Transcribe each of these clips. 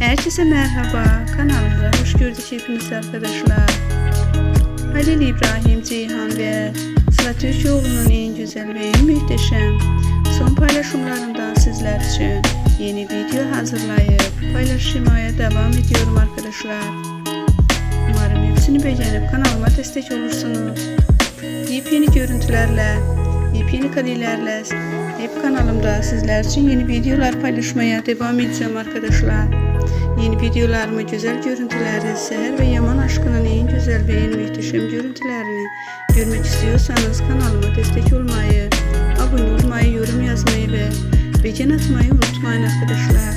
Herkese merhaba. Kanalımıza hoş gördük hepiniz arkadaşlar. Halil İbrahim Ceyhan ve Sıla Türkoğlu'nun en güzel ve en muhteşem son paylaşımlarından sizler için yeni video hazırlayıp paylaşmaya devam ediyorum arkadaşlar. Umarım hepsini beğenip kanalıma destek olursunuz. Yepyeni görüntülerle, yepyeni karelerle hep kanalımda sizler için yeni videolar paylaşmaya devam edeceğim arkadaşlar. Yeni videolarımı, güzel görüntüleri, seher ve yaman aşkının en güzel ve en muhteşem görüntülerini görmek istiyorsanız kanalıma destek olmayı, abone olmayı, yorum yazmayı ve beğen atmayı unutmayın arkadaşlar.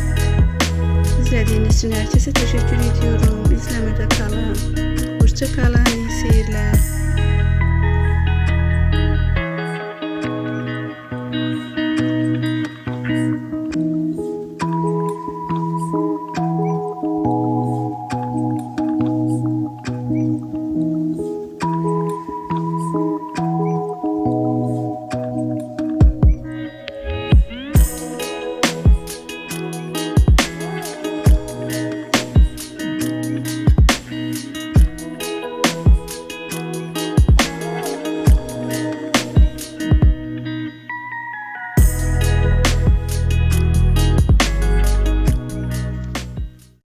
İzlediğiniz için herkese teşekkür ediyorum. İzlemede kalın. Hoşça kalın, iyi seyirler.